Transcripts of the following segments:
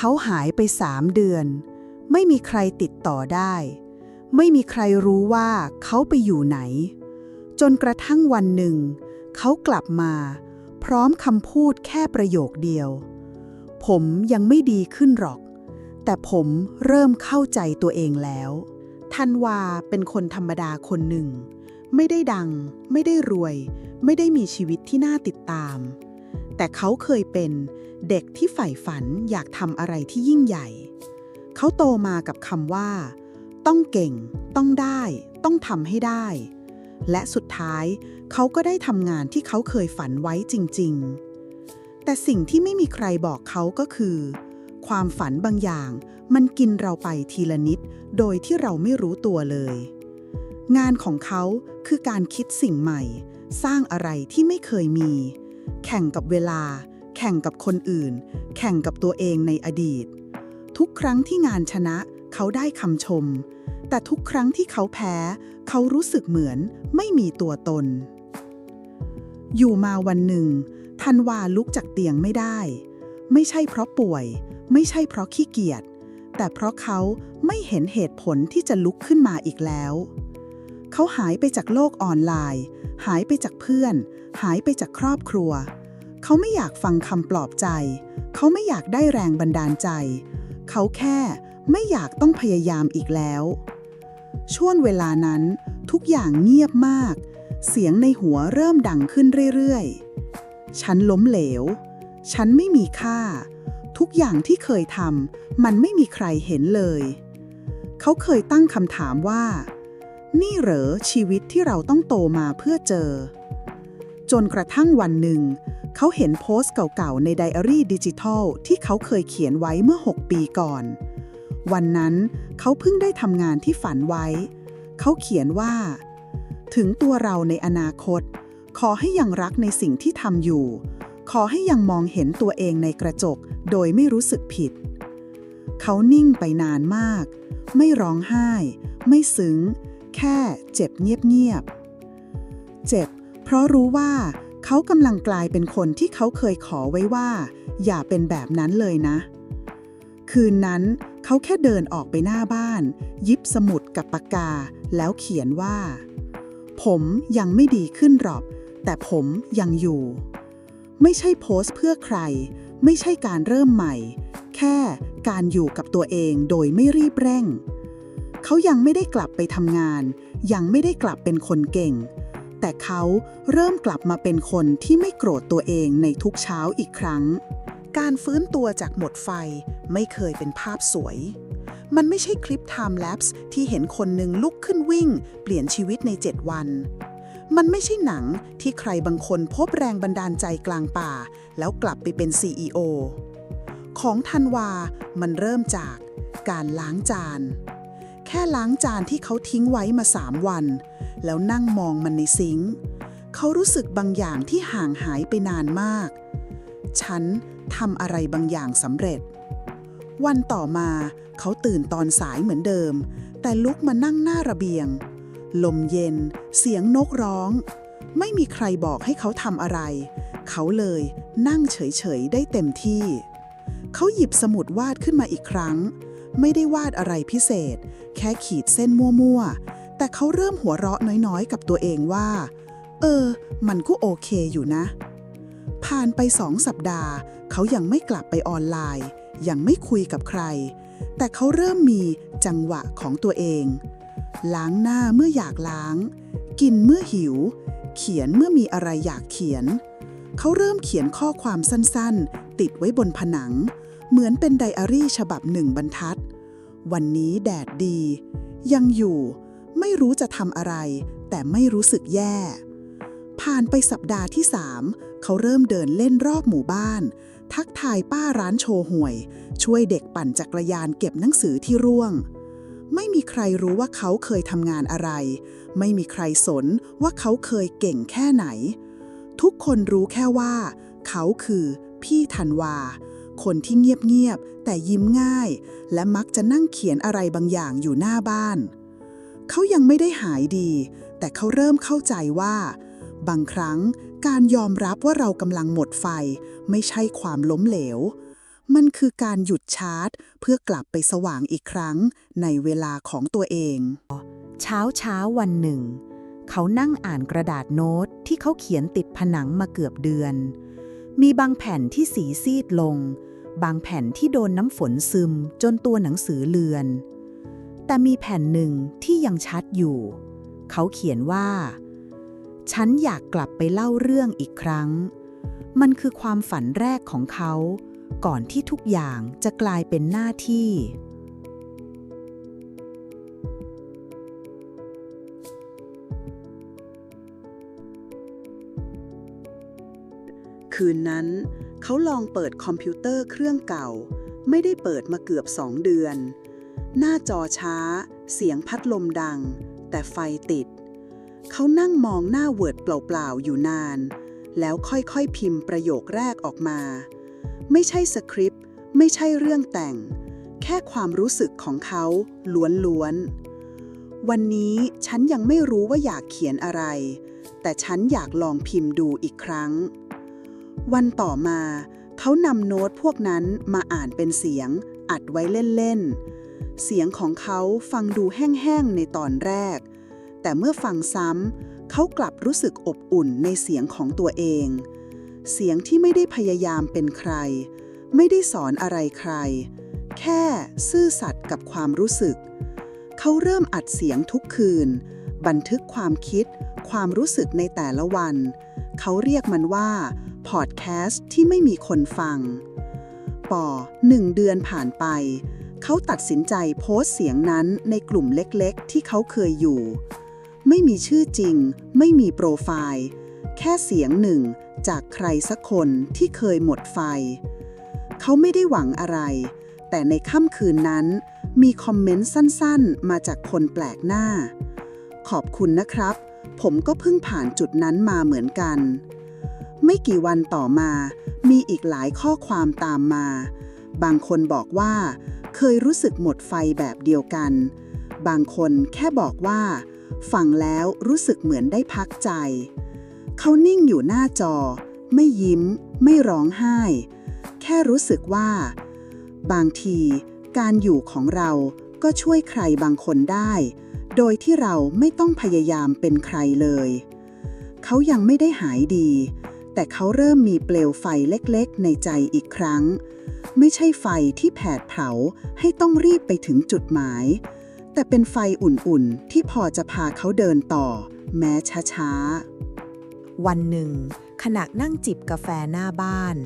เขาหายไปสามเดือน ไม่มีใครติดต่อได้ ไม่มีใครรู้ว่าเขาไปอยู่ไหน จนกระทั่งวันหนึ่ง เขากลับมา พร้อมคำพูดแค่ประโยคเดียว ผมยังไม่ดีขึ้นหรอก แต่ผมเริ่มเข้าใจตัวเองแล้วธันวาเป็นคนธรรมดาคนหนึ่ง ไม่ได้ดัง ไม่ได้รวย ไม่ได้มีชีวิตที่น่าติดตาม แต่เขาเคยเป็นเด็กที่ใฝ่ฝันอยากทำอะไรที่ยิ่งใหญ่ เขาโตมากับคำว่า ต้องเก่ง ต้องได้ ต้องทำให้ได้ และสุดท้ายเขาก็ได้ทำงานที่เขาเคยฝันไว้จริง ๆ แต่สิ่งที่ไม่มีใครบอกเขาก็คือ ความฝันบางอย่าง มันกินเราไปทีละนิด โดยที่เราไม่รู้ตัวเลย งานของเขาคือการคิดสิ่งใหม่ สร้างอะไรที่ไม่เคยมี แข่งกับเวลา แข่งกับคนอื่น แข่งกับตัวเองในอดีต ทุกครั้งที่งานชนะ เขาได้คำชม แต่ทุกครั้งที่เขาแพ้ เขารู้สึกเหมือนไม่มีตัวตน อยู่มาวันหนึ่งธันวาลุกจากเตียงไม่ได้ ไม่ใช่เพราะป่วย ไม่ใช่เพราะขี้เกียจแต่เพราะเขาไม่เห็นเหตุผลที่จะลุกขึ้นมาอีกแล้ว เขาหายไปจากโลกออนไลน์ หายไปจากเพื่อน หายไปจากครอบครัว เขาไม่อยากฟังคำปลอบใจ เขาไม่อยากได้แรงบันดาลใจ เขาแค่ไม่อยากต้องพยายามอีกแล้ว ช่วงเวลานั้นทุกอย่างเงียบมาก เสียงในหัวเริ่มดังขึ้นเรื่อยๆ ฉันล้มเหลว ฉันไม่มีค่า ทุกอย่างที่เคยทำมันไม่มีใครเห็นเลย เขาเคยตั้งคำถามว่า นี่เหรอชีวิตที่เราต้องโตมาเพื่อเจอ จนกระทั่งวันหนึ่ง เขาเห็นโพสต์เก่าๆ ในไดอารี่ดิจิทัลที่เขาเคยเขียนไว้เมื่อ 6 ปีก่อน วันนั้นเขาเพิ่งได้ทำงานที่ฝันไว้ เขาเขียนว่า ถึงตัวเราในอนาคต ขอให้ยังรักในสิ่งที่ทำอยู่ ขอให้ยังมองเห็นตัวเองในกระจกโดยไม่รู้สึกผิด เขานิ่งไปนานมาก ไม่ร้องไห้ ไม่ซึ้ง แค่เจ็บเงียบๆเจ็บ เพราะรู้ว่าเขากำลังกลายเป็นคนที่เขาเคยขอไว้ว่า อย่าเป็นแบบนั้นเลยนะ คืนนั้นเขาแค่เดินออกไปหน้าบ้าน ยิบสมุดกับปากกา แล้วเขียนว่า ผมยังไม่ดีขึ้นหรอก แต่ผมยังอยู่ ไม่ใช่โพสต์เพื่อใคร ไม่ใช่การเริ่มใหม่ แค่การอยู่กับตัวเองโดยไม่รีบเร่ง เขายังไม่ได้กลับไปทำงาน ยังไม่ได้กลับเป็นคนเก่ง แต่เขาเริ่มกลับมาเป็นคนที่ไม่โกรธตัวเองในทุกเช้าอีกครั้ง การฟื้นตัวจากหมดไฟไม่เคยเป็นภาพสวย มันไม่ใช่คลิป time lapse ที่เห็นคนหนึ่งลุกขึ้นวิ่ง เปลี่ยนชีวิตใน 7 วัน มันไม่ใช่หนังที่ใครบางคนพบแรงบันดาลใจกลางป่า แล้วกลับไปเป็น CEO ของธันวา มันเริ่มจากการล้างจาน แค่ล้างจานที่เขาทิ้งไว้มาสามวัน แล้วนั่งมองมันในซิงค์เขารู้สึกบางอย่างที่ห่างหายไปนานมาก ฉันทำอะไรบางอย่างสำเร็จ วันต่อมาเขาตื่นตอนสายเหมือนเดิม แต่ลุกมานั่งหน้าระเบียง ลมเย็น เสียงนกร้อง ไม่มีใครบอกให้เขาทำอะไร เขาเลยนั่งเฉยๆได้เต็มที่ เขาหยิบสมุดวาดขึ้นมาอีกครั้ง ไม่ได้วาดอะไรพิเศษ แค่ขีดเส้นมั่วๆ แต่เขาเริ่มหัวเราะน้อยๆ กับตัวเองว่า เออ มันก็โอเคอยู่นะ ผ่านไปสองสัปดาห์ เขายังไม่กลับไปออนไลน์ ยังไม่คุยกับใคร แต่เขาเริ่มมีจังหวะของตัวเอง ล้างหน้าเมื่ออยากล้าง กินเมื่อหิว เขียนเมื่อมีอะไรอยากเขียน เขาเริ่มเขียนข้อความสั้นๆ ติดไว้บนผนัง เหมือนเป็นไดอารี่ฉบับหนึ่งบรรทัด วันนี้แดดดี ยังอยู่ ไม่รู้จะทำอะไร แต่ไม่รู้สึกแย่ ผ่านไปสัปดาห์ที่สามเขาเริ่มเดินเล่นรอบหมู่บ้าน ทักทายป้าร้านโชห่วย ช่วยเด็กปั่นจักรยานเก็บหนังสือที่ร่วง ไม่มีใครรู้ว่าเขาเคยทำงานอะไร ไม่มีใครสนว่าเขาเคยเก่งแค่ไหน ทุกคนรู้แค่ว่า เขาคือพี่ธันวา คนที่เงียบๆแต่ยิ้มง่าย และมักจะนั่งเขียนอะไรบางอย่างอยู่หน้าบ้าน เขายังไม่ได้หายดี แต่เขาเริ่มเข้าใจว่า บางครั้งการยอมรับว่าเรากำลังหมดไฟ ไม่ใช่ความล้มเหลว มันคือการหยุดชาร์จ เพื่อกลับไปสว่างอีกครั้งในเวลาของตัวเอง เช้าเช้าวันหนึ่ง เขานั่งอ่านกระดาษโน้ตที่เขาเขียนติดผนังมาเกือบเดือนมีบางแผ่นที่สีซีดลง บางแผ่นที่โดนน้ำฝนซึมจนตัวหนังสือเลือน แต่มีแผ่นหนึ่งที่ยังชัดอยู่ เขาเขียนว่า ฉันอยากกลับไปเล่าเรื่องอีกครั้ง มันคือความฝันแรกของเขา ก่อนที่ทุกอย่างจะกลายเป็นหน้าที่คืนนั้น เขาลองเปิดคอมพิวเตอร์เครื่องเก่า ไม่ได้เปิดมาเกือบสองเดือน หน้าจอช้า เสียงพัดลมดัง แต่ไฟติด เขานั่งมองหน้าเวิร์ดเปล่าๆ อยู่นาน แล้วค่อยๆพิมพ์ประโยคแรกออกมา ไม่ใช่สคริปต์ ไม่ใช่เรื่องแต่ง แค่ความรู้สึกของเขาล้วนๆ วันนี้ฉันยังไม่รู้ว่าอยากเขียนอะไร แต่ฉันอยากลองพิมพ์ดูอีกครั้ง วันต่อมาเขานำโน้ตพวกนั้นมาอ่านเป็นเสียง อัดไว้เล่นๆ เสียงของเขาฟังดูแห้งๆ ในตอนแรก แต่เมื่อฟังซ้ำเขากลับรู้สึกอบอุ่นในเสียงของตัวเอง เสียงที่ไม่ได้พยายามเป็นใคร ไม่ได้สอนอะไรใคร แค่ซื่อสัตย์กับความรู้สึก เขาเริ่มอัดเสียงทุกคืน บันทึกความคิด ความรู้สึกในแต่ละวัน เขาเรียกมันว่าพอดแคสต์ที่ไม่มีคนฟัง ปอหนึ่งเดือนผ่านไป เขาตัดสินใจโพสเสียงนั้นในกลุ่มเล็กๆ ที่เขาเคยอยู่ ไม่มีชื่อจริง ไม่มีโปรไฟล์ แค่เสียงหนึ่งจากใครสักคนที่เคยหมดไฟ เขาไม่ได้หวังอะไร แต่ในค่ำคืนนั้น มีคอมเมนต์สั้นๆ มาจากคนแปลกหน้า ขอบคุณนะครับ ผมก็เพิ่งผ่านจุดนั้นมาเหมือนกัน ไม่กี่วันต่อมา มีอีกหลายข้อความตามมา บางคนบอกว่า เคยรู้สึกหมดไฟแบบเดียวกัน บางคนแค่บอกว่า ฟังแล้วรู้สึกเหมือนได้พักใจ เขานิ่งอยู่หน้าจอ ไม่ยิ้ม ไม่ร้องไห้ แค่รู้สึกว่า บางที การอยู่ของเราก็ช่วยใครบางคนได้ โดยที่เราไม่ต้องพยายามเป็นใครเลย เขายังไม่ได้หายดี แต่เขาเริ่มมีเปลวไฟเล็กๆ ในใจอีกครั้ง ไม่ใช่ไฟที่แผดเผาให้ต้องรีบไปถึงจุดหมาย แต่เป็นไฟอุ่นๆ ที่พอจะพาเขาเดินต่อ แม้ช้าๆ วันหนึ่งขณะนั่งจิบกาแฟหน้าบ้าน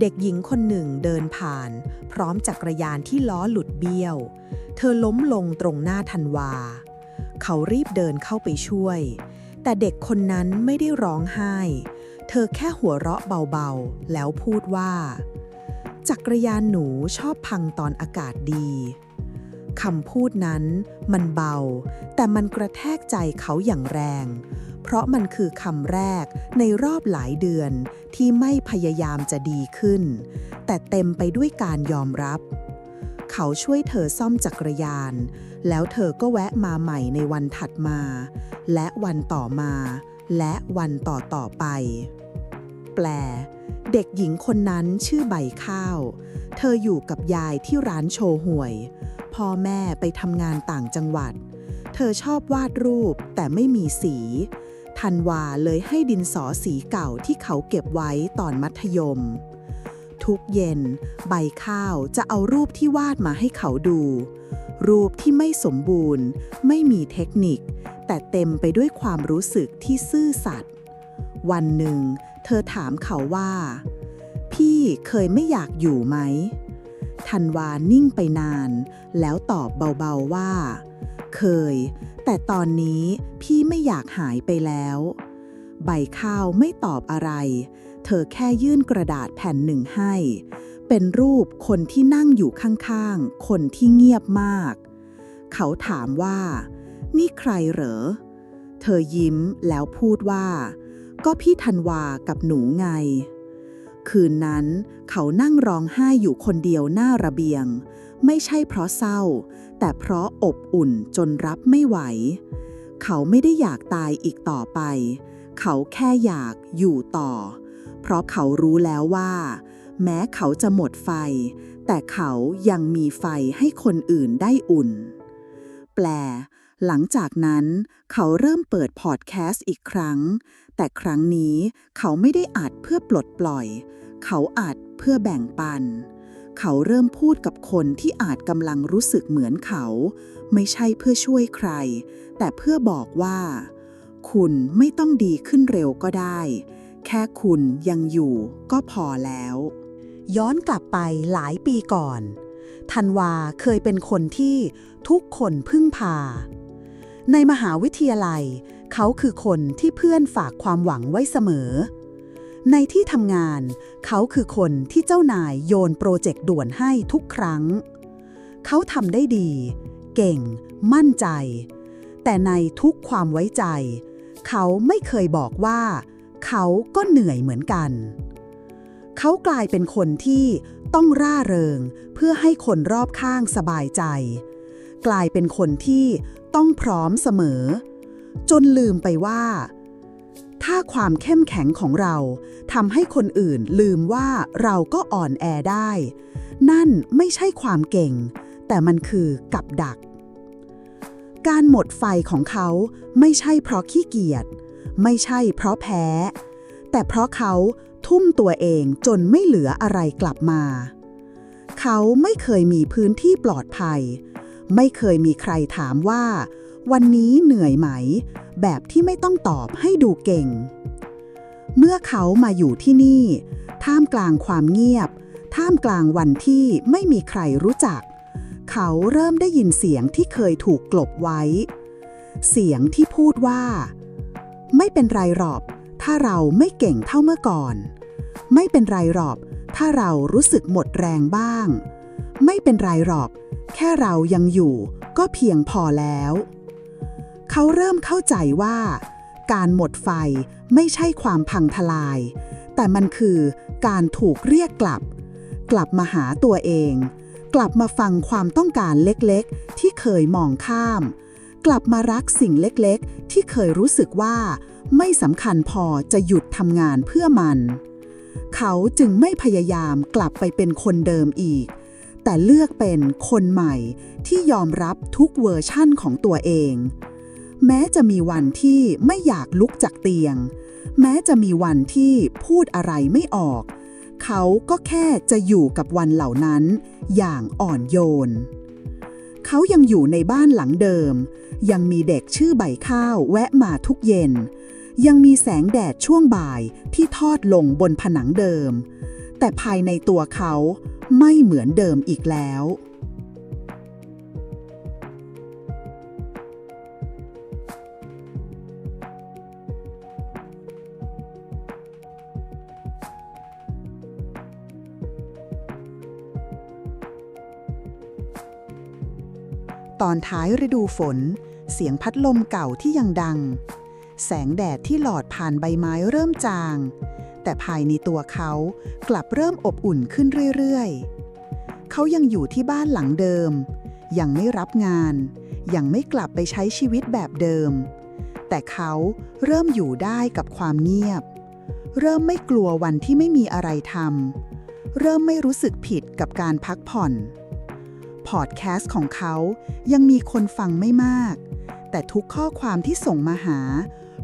เด็กหญิงคนหนึ่งเดินผ่าน พร้อมจักรยานที่ล้อหลุดเบี้ยว เธอล้มลงตรงหน้าธันวา เขารีบเดินเข้าไปช่วย แต่เด็กคนนั้นไม่ได้ร้องไห้ เธอแค่หัวเราะเบาๆ แล้วพูดว่า จักรยานหนูชอบพังตอนอากาศดีคำพูดนั้นมันเบา แต่มันกระแทกใจเขาอย่างแรง เพราะมันคือคำแรกในรอบหลายเดือนที่ไม่พยายามจะดีขึ้น แต่เต็มไปด้วยการยอมรับ เขาช่วยเธอซ่อมจักรยาน แล้วเธอก็แวะมาใหม่ในวันถัดมา และวันต่อมา และวันต่อต่อไป แปล เด็กหญิงคนนั้นชื่อใบข้าว เธออยู่กับยายที่ร้านโชห่วย พ่อแม่ไปทำงานต่างจังหวัด เธอชอบวาดรูปแต่ไม่มีสีธันวาเลยให้ดินสอสีเก่าที่เขาเก็บไว้ตอนมัธยม ทุกเย็น ใบข้าวจะเอารูปที่วาดมาให้เขาดู รูปที่ไม่สมบูรณ์ ไม่มีเทคนิค แต่เต็มไปด้วยความรู้สึกที่ซื่อสัตย์วันหนึ่ง เธอถามเขาว่า พี่เคยไม่อยากอยู่ไหมธันวานิ่งไปนาน แล้วตอบเบาๆว่า เคย แต่ตอนนี้พี่ไม่อยากหายไปแล้ว ใบข้าวไม่ตอบอะไร เธอแค่ยื่นกระดาษแผ่นหนึ่งให้ เป็นรูปคนที่นั่งอยู่ข้างๆ คนที่เงียบมาก เขาถามว่า นี่ใครเหรอ เธอยิ้มแล้วพูดว่า ก็พี่ธันวากับหนูไง คืนนั้นเขานั่งร้องไห้อยู่คนเดียวหน้าระเบียง ไม่ใช่เพราะเศร้า แต่เพราะอบอุ่นจนรับไม่ไหว เขาไม่ได้อยากตายอีกต่อไป เขาแค่อยากอยู่ต่อ เพราะเขารู้แล้วว่า แม้เขาจะหมดไฟ แต่เขายังมีไฟให้คนอื่นได้อุ่น แปล หลังจากนั้น เขาเริ่มเปิดพอดแคสต์อีกครั้ง แต่ครั้งนี้เขาไม่ได้อัดเพื่อปลดปล่อย เขาอัดเพื่อแบ่งปัน เขาเริ่มพูดกับคนที่อาจกำลังรู้สึกเหมือนเขา ไม่ใช่เพื่อช่วยใคร แต่เพื่อบอกว่า คุณไม่ต้องดีขึ้นเร็วก็ได้ แค่คุณยังอยู่ก็พอแล้ว ย้อนกลับไปหลายปีก่อน ธันวาเคยเป็นคนที่ทุกคนพึ่งพา ในมหาวิทยาลัย เขาคือคนที่เพื่อนฝากความหวังไว้เสมอ ในที่ทำงาน เขาคือคนที่เจ้านายโยนโปรเจกต์ด่วนให้ทุกครั้ง เขาทำได้ดี เก่ง มั่นใจ แต่ในทุกความไว้ใจ เขาไม่เคยบอกว่า เขาก็เหนื่อยเหมือนกัน เขากลายเป็นคนที่ต้องร่าเริงเพื่อให้คนรอบข้างสบายใจ กลายเป็นคนที่ต้องพร้อมเสมอ จนลืมไปว่า ถ้าความเข้มแข็งของเราทำให้คนอื่นลืมว่าเราก็อ่อนแอได้ นั่นไม่ใช่ความเก่ง แต่มันคือกับดัก การหมดไฟของเขาไม่ใช่เพราะขี้เกียจ ไม่ใช่เพราะแพ้ แต่เพราะเขาทุ่มตัวเองจนไม่เหลืออะไรกลับมา เขาไม่เคยมีพื้นที่ปลอดภัย ไม่เคยมีใครถามว่า วันนี้เหนื่อยไหม แบบที่ไม่ต้องตอบให้ดูเก่ง เมื่อเขามาอยู่ที่นี่ ท่ามกลางความเงียบ ท่ามกลางวันที่ไม่มีใครรู้จัก เขาเริ่มได้ยินเสียงที่เคยถูกกลบไว้ เสียงที่พูดว่า ไม่เป็นไรหรอกถ้าเราไม่เก่งเท่าเมื่อก่อน ไม่เป็นไรหรอกถ้าเรารู้สึกหมดแรงบ้าง ไม่เป็นไรหรอกแค่เรายังอยู่ก็เพียงพอแล้ว เขาเริ่มเข้าใจว่า การหมดไฟไม่ใช่ความพังทลาย แต่มันคือการถูกเรียกกลับ กลับมาหาตัวเอง กลับมาฟังความต้องการเล็กๆ ที่เคยมองข้าม กลับมารักสิ่งเล็กๆ ที่เคยรู้สึกว่า ไม่สำคัญพอจะหยุดทำงานเพื่อมัน เขาจึงไม่พยายามกลับไปเป็นคนเดิมอีก แต่เลือกเป็นคนใหม่ที่ยอมรับทุกเวอร์ชั่นของตัวเอง แม้จะมีวันที่ไม่อยากลุกจากเตียง แม้จะมีวันที่พูดอะไรไม่ออก เขาก็แค่จะอยู่กับวันเหล่านั้น อย่างอ่อนโยน เขายังอยู่ในบ้านหลังเดิม ยังมีเด็กชื่อใบข้าวแวะมาทุกเย็น ยังมีแสงแดดช่วงบ่ายที่ทอดลงบนผนังเดิม แต่ภายในตัวเขาไม่เหมือนเดิมอีกแล้ว ตอนท้ายฤดูฝน เสียงพัดลมเก่าที่ยังดัง แสงแดดที่หลอดผ่านใบไม้เริ่มจาง แต่ภายในตัวเขากลับเริ่มอบอุ่นขึ้นเรื่อยๆ เขายังอยู่ที่บ้านหลังเดิม ยังไม่รับงาน ยังไม่กลับไปใช้ชีวิตแบบเดิม แต่เขาเริ่มอยู่ได้กับความเงียบ เริ่มไม่กลัววันที่ไม่มีอะไรทำเริ่มไม่รู้สึกผิดกับการพักผ่อน พอดแคสต์ของเขา ยังมีคนฟังไม่มาก แต่ทุกข้อความที่ส่งมาหา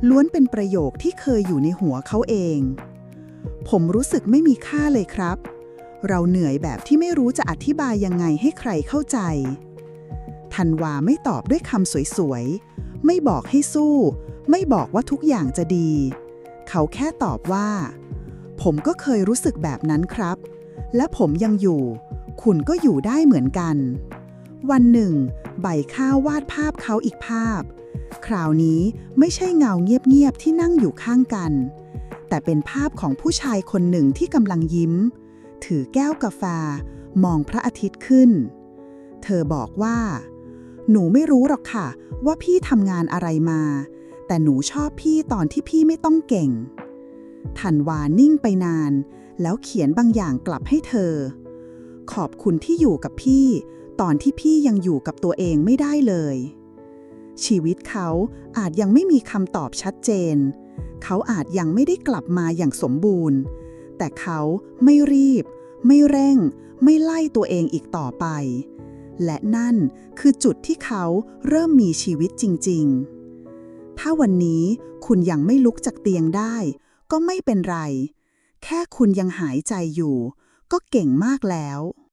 ล้วนเป็นประโยคที่เคยอยู่ในหัวเขาเอง ผมรู้สึกไม่มีค่าเลยครับ เราเหนื่อยแบบที่ไม่รู้จะอธิบายยังไงให้ใครเข้าใจธันวาไม่ตอบด้วยคำสวยๆ ไม่บอกให้สู้ ไม่บอกว่าทุกอย่างจะดี เขาแค่ตอบว่า ผมก็เคยรู้สึกแบบนั้นครับ และผมยังอยู่ คุณก็อยู่ได้เหมือนกัน วันหนึ่ง ใบข้าววาดภาพเขาอีกภาพ คราวนี้ไม่ใช่เงาเงียบๆที่นั่งอยู่ข้างกัน แต่เป็นภาพของผู้ชายคนหนึ่งที่กำลังยิ้ม ถือแก้วกาแฟ มองพระอาทิตย์ขึ้น เธอบอกว่า หนูไม่รู้หรอกค่ะ ว่าพี่ทำงานอะไรมา แต่หนูชอบพี่ตอนที่พี่ไม่ต้องเก่งธันวานิ่งไปนาน แล้วเขียนบางอย่างกลับให้เธอ ขอบคุณที่อยู่กับพี่ ตอนที่พี่ยังอยู่กับตัวเองไม่ได้เลย ชีวิตเขาอาจยังไม่มีคำตอบชัดเจน เขาอาจยังไม่ได้กลับมาอย่างสมบูรณ์ แต่เขาไม่รีบ ไม่เร่ง ไม่ไล่ตัวเองอีกต่อไป และนั่นคือจุดที่เขาเริ่มมีชีวิตจริง ๆ ถ้าวันนี้คุณยังไม่ลุกจากเตียงได้ ก็ไม่เป็นไร แค่คุณยังหายใจอยู่ ก็เก่งมากแล้ว